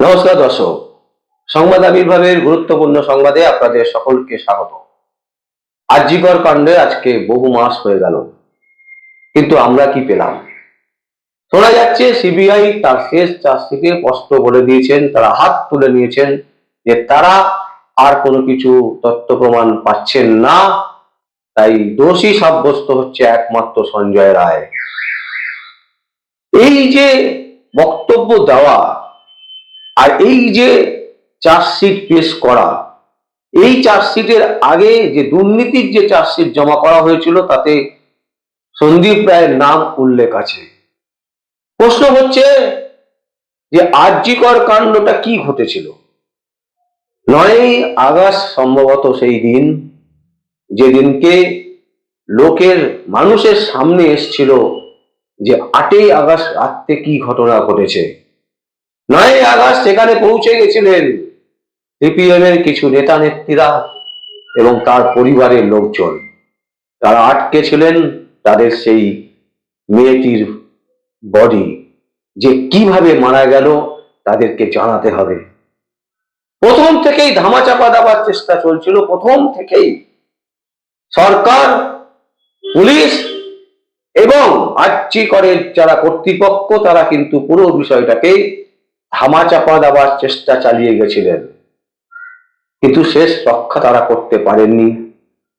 নমস্কার দর্শক, সংবাদ আবির্ভাবের গুরুত্বপূর্ণ সংবাদে আপনাদের সকলকে স্বাগত। আর্যিকর কাণ্ডে আজকে বহু মাস হয়ে গেল, কিন্তু আমরা কি পেলাম? শোনা যাচ্ছে সিবিআই তার শেষ চার্জশিটে স্পষ্ট বলে দিয়েছেন, তারা হাত তুলে নিয়েছেন যে তারা আর কোনো কিছু তথ্য প্রমাণ পাচ্ছেন না, তাই দোষী সাব্যস্ত হচ্ছে একমাত্র সঞ্জয় রায়। এই যে বক্তব্য দেওয়া আর এই যে চার্জশিট পেশ করা, এই চার্জশিটের আগে যে দুর্নীতির যে চার্জশিট জমা করা হয়েছিল, তাতে সন্দীপ রায়ের নাম উল্লেখ আছে। প্রশ্ন হচ্ছে যে আর্যিকর কাণ্ডটা কি ঘটেছিল? নয়ই আগস্ট সম্ভবত সেই দিন যেদিনকে লোকের মানুষের সামনে এসছিল যে আটই আগস্ট রাত্রে কি ঘটনা ঘটেছে। নয় আগস্ট সেখানে পৌঁছে গেছিলেন সিপিএম এর কিছু নেতা নেত্রীরা এবং তার পরিবারের লোকজন। তারা আটকে ছিলেন তাদের সেই মেয়েটির বডি যে কীভাবে মারা গেল তাদেরকে জানাতে হবে। প্রথম থেকেই ধামাচাপা দেওয়ার চেষ্টা চলছিল। প্রথম থেকেই সরকার, পুলিশ এবং আর্চি করের যারা কর্তৃপক্ষ, তারা কিন্তু পুরো বিষয়টাকে ধামাচাপা দেওয়ার চেষ্টা চালিয়ে গেছিলেন। কিন্তু শেষ রক্ষা তারা করতে পারেননি।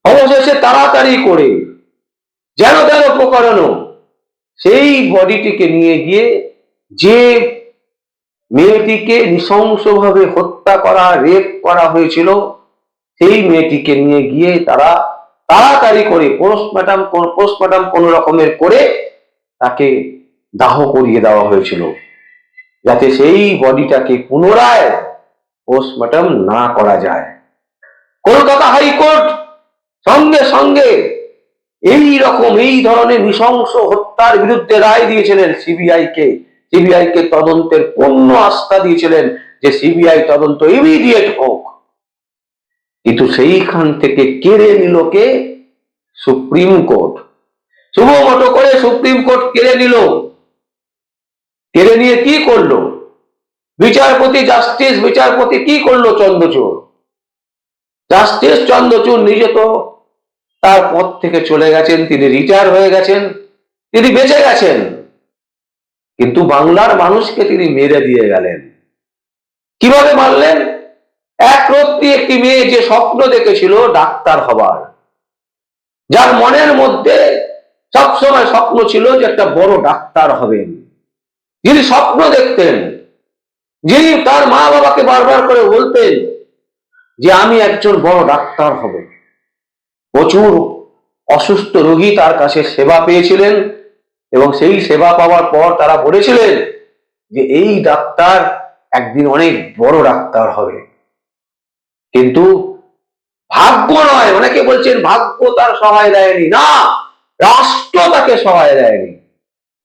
অবশেষে তাড়াতাড়ি করে যেন তেন প্রকরণ সেই বডিটিকে নিয়ে গিয়ে যে মেয়েটিকে নৃশংসভাবে হত্যা করা, রেপ করা হয়েছিল, সেই মেয়েটিকে নিয়ে গিয়ে তারা তাড়াতাড়ি করে পোস্টমর্টম পোস্টমর্টম কোন রকমের করে তাকে দাহ করিয়ে দেওয়া হয়েছিল। যাতে সেই বডিটাকে পুনরায় পোস্টমর্টম না করা যায়। কলকাতা হাইকোর্ট সঙ্গে সঙ্গে এই রকম এই ধরনের নৃশংস হত্যার বিরুদ্ধে রায় দিয়েছিলেন সিবিআই কে সিবিআই কে তদন্তের পূর্ণ আস্থা দিয়েছিলেন যে সিবিআই তদন্ত ইমিডিয়েট হোক। কিন্তু সেইখান থেকে কেড়ে নিল কে? Supreme court. শুভ মতো করে সুপ্রিম কোর্ট কেড়ে নিল। কেড়ে নিয়ে কি করল? বিচারপতি জাস্টিস বিচারপতি কি করল চন্দ্রচূড়? জাস্টিস চন্দ্রচূড় নিজে তো তার পদ থেকে চলে গেছেন, তিনি রিটায়ার হয়ে গেছেন, তিনি বেঁচে গেছেন। কিন্তু বাংলার মানুষকে তিনি মেরে দিয়ে গেলেন। কীভাবে মারলেন? এক রত্তি একটি মেয়ে যে স্বপ্ন দেখেছিল ডাক্তার হবার। যার মনের মধ্যে সবসময় স্বপ্ন ছিল যে একটা বড় ডাক্তার হবেন। যিনি স্বপ্ন দেখতেন, যিনি তার মা বাবাকে বারবার করে বলতেন যে আমি একজন বড় ডাক্তার হব। প্রচুর অসুস্থ রোগী তার কাছে সেবা পেয়েছিলেন এবং সেই সেবা পাওয়ার পর তারা বলেছিলেন যে এই ডাক্তার একদিন অনেক বড় ডাক্তার হবে। কিন্তু ভাগ্য নয়, অনেকে বলছেন ভাগ্য তার সহায় দেয়নি। না, রাষ্ট্র তাকে সহায় দেয়নি।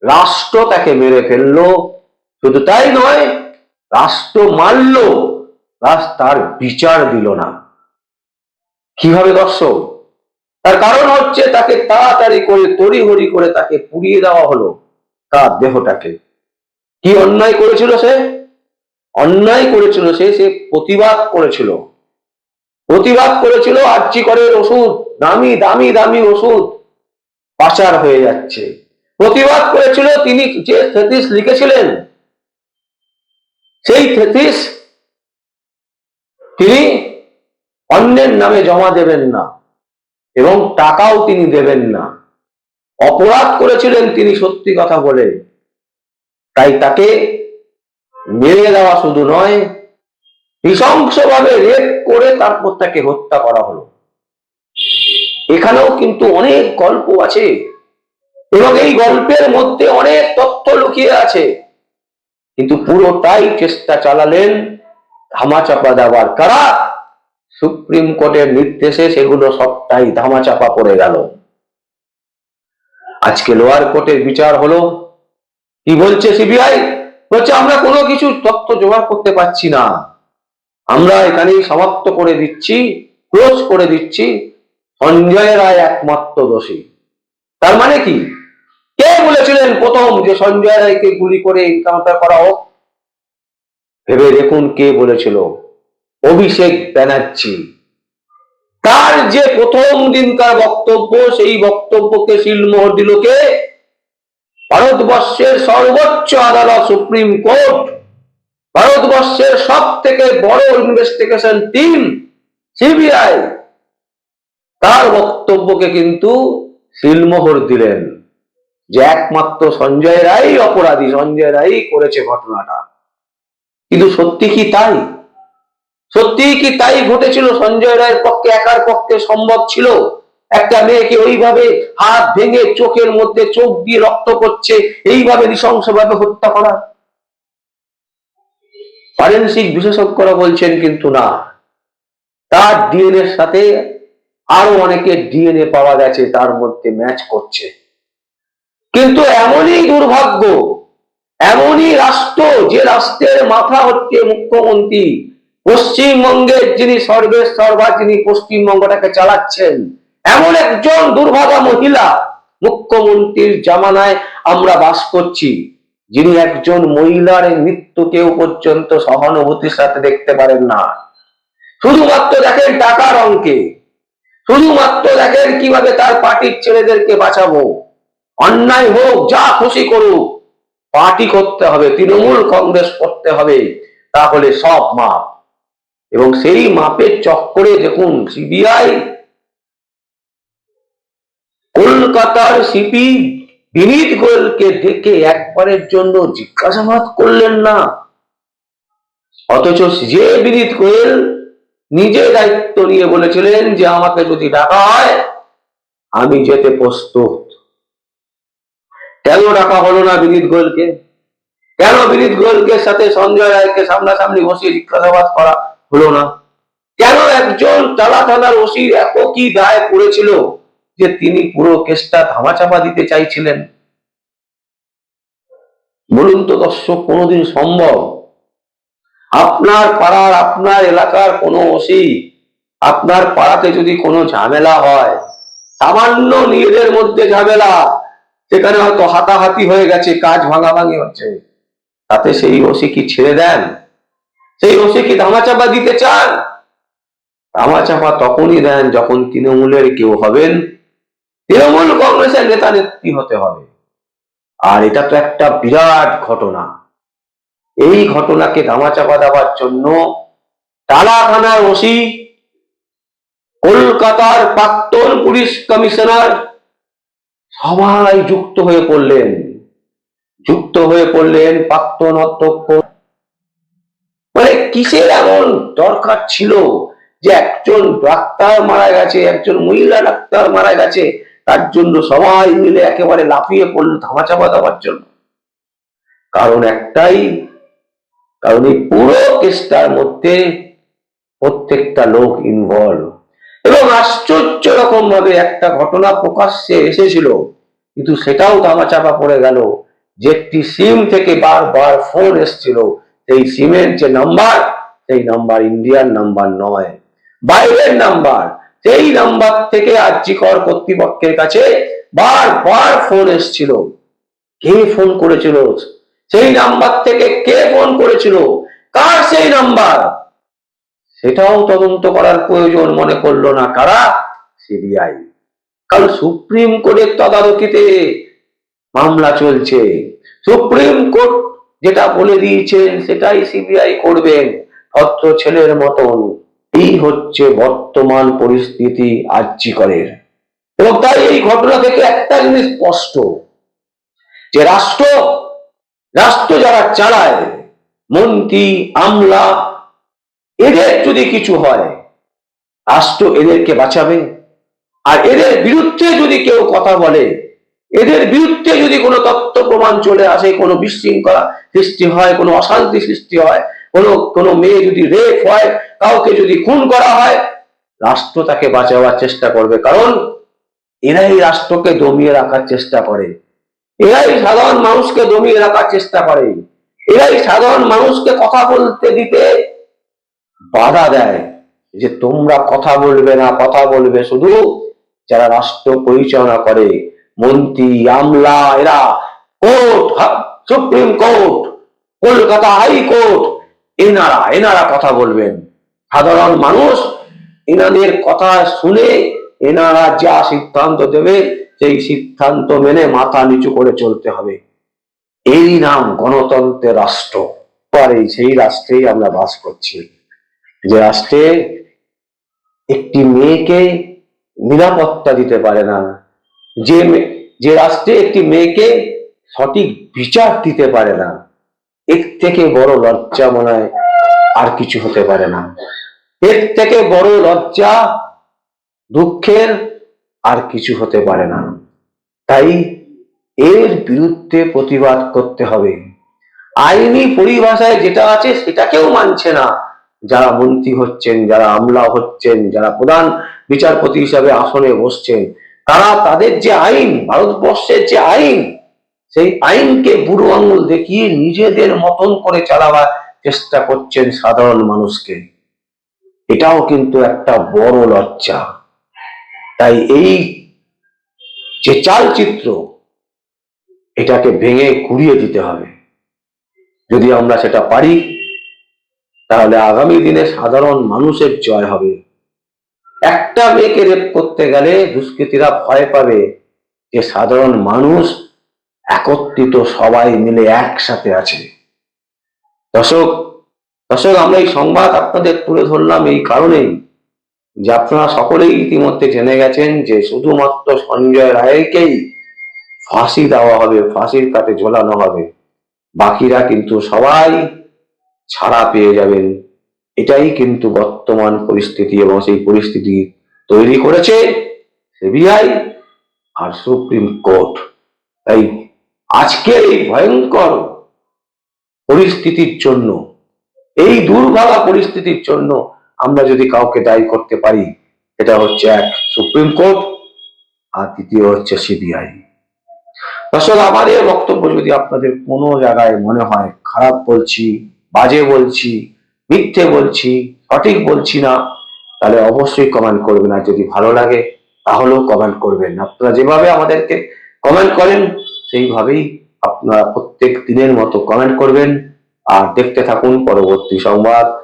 রাষ্ট্র তাকে মেরে ফেলল। শুধু তাই নয়, রাষ্ট্র মারল তার বিচার দিল না। কীভাবে দর্শক? তার কারণ হচ্ছে তাকে তাড়াতাড়ি করে তড়িহড়ি করে তাকে পুড়িয়ে দেওয়া হলো তার দেহটাকে। কি অন্যায় করেছিল সে? অন্যায় করেছিল সে সে প্রতিবাদ করেছিল। প্রতিবাদ করেছিল আর্চি করে ওষুধ, দামি দামি দামি ওষুধ পাচার হয়ে যাচ্ছে। প্রতিবাদ করেছিল, তিনি যে থেতিস লিখেছিলেন, সেই থেতিস তিনি অন্যের নামে জমা দেবেন না এবং টাকাও তিনি দেবেন না। অপরাধ করেছিলেন তিনি সত্যি কথা বলে। তাই তাকে মেরে দেওয়া শুধু নয়, নৃশংসভাবে রেপ করে তারপর তাকে হত্যা করা হলো। এখানেও কিন্তু অনেক গল্প আছে। এবং এই গল্পের মধ্যে অনেক তথ্য লুকিয়ে আছে। কিন্তু পুরোটাই চেষ্টা চালালেন ধামাচাপা দেওয়ার কারা? সুপ্রিম কোর্টের নির্দেশে সেগুলো সবটাই ধামাচাপা পড়ে গেল। আজকে লোয়ার কোর্টের বিচার হলো। কি বলছে সিবিআই? বলছে, আমরা কোনো কিছু তথ্য জোগাড় করতে পারছি না। আমরা এখানে সমাপ্ত করে দিচ্ছি, ক্লোজ করে দিচ্ছি। সঞ্জয় রায় একমাত্র দোষী। তার মানে কি? কে বলেছিলেন প্রথম যে সঞ্জয় রায়কে গুলি করে এনকাউন্টার করা হোক? ভেবে দেখুন কে বলেছিল। অভিষেক ব্যানার্জি। তার যে প্রথম দিনকার বক্তব্য, সেই বক্তব্যকে শিলমোহর দিল কে? ভারতবর্ষের সর্বোচ্চ আদালত, সুপ্রিম কোর্ট। ভারতবর্ষের সব থেকে বড় ইনভেস্টিগেশন টিম সিবিআই তার বক্তব্যকে কিন্তু শিলমোহর দিলেন, যে একমাত্র সঞ্জয় রায় অপরাধী। সঞ্জয় রায় করেছে ঘটনাটা। কিন্তু সত্যি কি তাই? সত্যি কি তাই ঘটেছিল? সঞ্জয় রায়ের পক্ষে, একার পক্ষে সম্ভব ছিল? একটা মেয়েকে ওইভাবে হাত ভেঙে চোখের মধ্যে চোখ দিয়ে রক্ত করছে এইভাবে নৃশংসভাবে হত্যা করা? ফরেন্সিক বিশেষজ্ঞরা বলছেন কিন্তু না। তার ডিএনএর সাথে আরও অনেকে ডিএনএ পাওয়া গেছে, তার মধ্যে ম্যাচ করছে। কিন্তু এমনই দুর্ভাগ্য, এমনই রাষ্ট্র যে রাষ্ট্রের মাথা হচ্ছে মুখ্যমন্ত্রী, পশ্চিমবঙ্গের যিনি সর্বের সর্বা, যিনি পশ্চিমবঙ্গটাকে চালাচ্ছেন, এমন একজন দুর্ভাগা মহিলা মুখ্যমন্ত্রীর জামানায় আমরা বাস করছি, যিনি একজন মহিলার মৃত্যুকেও পর্যন্ত সহানুভূতির সাথে দেখতে পারেন না। শুধুমাত্র দেখেন টাকার অঙ্কে। শুধুমাত্র দেখেন কীভাবে তার পার্টির ছেলেদেরকে বাঁচাবো। অন্যায় হোক, যা খুশি করুক, পার্টি করতে হবে, তৃণমূল কংগ্রেস করতে হবে, তাহলে সব মাপ। এবং সেই মাপের চক্করে দেখুন, সিবিআই, কলকাতার সিপি বিনীত গোয়েলকে ডেকে একবারের জন্য জিজ্ঞাসাবাদ করলেন না। অথচ যে বিনীত গোয়েল নিজে দায়িত্ব নিয়ে বলেছিলেন যে আমাকে যদি ডাকা হয়, আমি যেতে প্রস্তুত। কেন ডাকা হলো না বিনীত গোয়েলকে? কেন বিনীত গোয়েলকে সাথে সঞ্জয় রায়কে সামনাসামনি বসিয়ে জিজ্ঞাসাবাদ করা হলো না? কেন একজন টালা থানার ওসির এত কি দায় পড়েছিল যে তিনি পুরো কেসটা ধামাচাপা দিতে চাইছিলেন? বলুন তো দর্শক, কোনোদিন সম্ভব আপনার পাড়ার আপনার এলাকার কোনো ওসি, আপনার পাড়াতে যদি কোনো ঝামেলা হয়, সামান্য নিজেদের মধ্যে ঝামেলা, সেখানে হয়তো হাতাহাতি হয়ে গেছে, কাজ ভাঙাভাঙি হচ্ছে, তাতে সেই ওসি কি ছেড়ে দেন? সেই ওসি কি ধামাচাপা দিতে চান? ধামাচাপা তখনই দেন যখন তৃণমূলের কেউ হবেন। তৃণমূল কংগ্রেসের নেতা নেত্রী হতে হবে। আর এটা তো একটা বিরাট ঘটনা। এই ঘটনাকে ধামাচাপা দেওয়ার জন্য টালা ওসি, কলকাতার প্রাক্তন পুলিশ কমিশনার সবাই যুক্ত হয়ে পড়লেন। যুক্ত হয়ে পড়লেন প্রাক্তন অধ্যক্ষ। মানে কিসের এমন দরকার ছিল যে একজন ডাক্তার মারা গেছে, একজন মহিলা ডাক্তার মারা গেছে, তার জন্য সবাই মিলে একেবারে লাফিয়ে পড়ল, ধামাচাপা দেওয়ার জন্য? কারণ একটাই কারণ এই পুরো কেসটার মধ্যে প্রত্যেকটা লোক ইনভলভ এবং আশ্চর্য রকম ভাবে একটা ঘটনা প্রকাশ্যে এসেছিল, কিন্তু সেটাও ধামাচাপা পড়ে গেল। যে একটি সিম থেকে বারবার ফোন এসেছিল, সেই সিমের যে নাম্বার সেই নাম্বার ইন্ডিয়ান নাম্বার নয়, বাইরের নাম্বার সেই নাম্বার থেকে আর্যিকর কর্তৃপক্ষের কাছে বারবার ফোন এসেছিল। কে ফোন করেছিল? সেই নাম্বার থেকে কে ফোন করেছিল? কার সেই নাম্বার? সেটাও তদন্ত করার প্রয়োজন মনে করল না কারা? সিবিআই। কারণ সুপ্রিম কোর্টের তদারকিতে মামলা চলছে। সুপ্রিম কোর্ট যেটা বলে দিয়েছেন, সেটাই সিবিআই করবেন ভদ্র ছেলের মতন। এই হচ্ছে বর্তমান পরিস্থিতি আর্যিকরের। এবং তাই এই ঘটনা থেকে একটা জিনিস স্পষ্ট। যে রাষ্ট্র রাষ্ট্র যারা চালায়, মন্ত্রী, আমলা, এদের যদি কিছু হয়, রাষ্ট্র এদেরকে বাঁচাবে। আর এদের বিরুদ্ধে যদি কেউ কথা বলে, এদের বিরুদ্ধে যদি কোনো তত্ত্ব প্রমাণ চলে আসে, কোনো বিশৃঙ্খলা সৃষ্টি হয়, কোনো অশান্তি সৃষ্টি হয়, কোনো কোনো মেয়ে যদি রেপ হয়, কাউকে যদি খুন করা হয়, রাষ্ট্র তাকে বাঁচাবার চেষ্টা করবে। কারণ এরাই রাষ্ট্রকে দমিয়ে রাখার চেষ্টা করে। এরাই সাধারণ মানুষকে দমিয়ে রাখার চেষ্টা করে। এরাই সাধারণ মানুষকে কথা বলতে দিতে বাধা দেয় যে তোমরা কথা বলবে না, কথা বলবে শুধু যারা রাষ্ট্র পরিচালনা করে, মন্ত্রী, আমলা, এরা court supreme court, Kolkata high court, এনারা এনারা কথা বলবেন। সাধারণ মানুষ এনাদের কথা শুনে এনারা যা সিদ্ধান্ত দেবে সেই সিদ্ধান্ত মেনে মাথা নিচু করে চলতে হবে। এই নাম গণতন্ত্রের রাষ্ট্র। এই সেই রাষ্ট্রেই আমরা বাস করছি। যে রাষ্ট্রে একটি মেয়েকে নিরাপত্তা দিতে পারে না। যে যে রাষ্ট্রে একটি মেয়েকে সঠিক বিচার দিতে পারে না, এর থেকে বড় লজ্জা মনে আর কিছু হতে পারে না। এর থেকে বড় লজ্জা দুঃখের আর কিছু হতে পারে না। তাই এর বিরুদ্ধে প্রতিবাদ করতে হবে। আইনি পরিভাষায় যেটা আছে সেটাকেও মানছে না। যারা মন্ত্রী হচ্ছেন, যারা আমলা হচ্ছেন, যারা প্রধান বিচারপতি হিসাবে আসনে বসছেন, তারা তাদের যে আইন, ভারতবর্ষের যে আইন, সেই আইনকে বুড়ো আঙুল দেখিয়ে নিজেদের মতন করে চালাবার চেষ্টা করছেন সাধারণ মানুষকে। এটাও কিন্তু একটা বড় লজ্জা। তাই এই যে চালচিত্র, এটাকে ভেঙে কুড়িয়ে দিতে হবে। যদি আমরা সেটা পারি, তাহলে আগামী দিনে সাধারণ মানুষের জয় হবে। একটা মেয়েকে রেপ করতে গেলে দুষ্কৃতীরা ভয় পাবে যে সাধারণ মানুষ একত্রিত সবাই মিলে একসাথে আছে। দর্শক দর্শক, আমরা এই সংবাদ আপনাদের তুলে ধরলাম এই কারণেই যে আপনারা সকলেই ইতিমধ্যে জেনে গেছেন যে শুধুমাত্র সঞ্জয় রায়কেই ফাঁসি দেওয়া হবে, ফাঁসির কাটে ঝোলানো হবে। বাকিরা কিন্তু সবাই ছাড়া পেয়ে যাবেন। এটাই কিন্তু বর্তমান পরিস্থিতি এবং সেই পরিস্থিতি তৈরি করেছে সিবিআই আর সুপ্রিম কোর্ট। তাই আজকের এই ভয়ঙ্কর পরিস্থিতির জন্য, এই দুর্ভাগা পরিস্থিতির জন্য আমরা যদি কাউকে দায়ী করতে পারি, এটা হচ্ছে এক সুপ্রিম কোর্ট, আর দ্বিতীয় হচ্ছে সিবিআই। দর্শক এই বক্তব্য যদি আপনাদের কোনো জায়গায় মনে হয় খারাপ বলছি, বাজে বলছি, মিথ্যে বলছি, সঠিক বলছি না, তাহলে অবশ্যই কমেন্ট করবেন, আর যদি ভালো লাগে, তাহলেও কমেন্ট করবেন। আপনারা যেভাবে আমাদেরকে কমেন্ট করেন, সেইভাবেই আপনারা প্রত্যেক দিনের মতো কমেন্ট করবেন। আর দেখতে থাকুন পরবর্তী সংবাদ।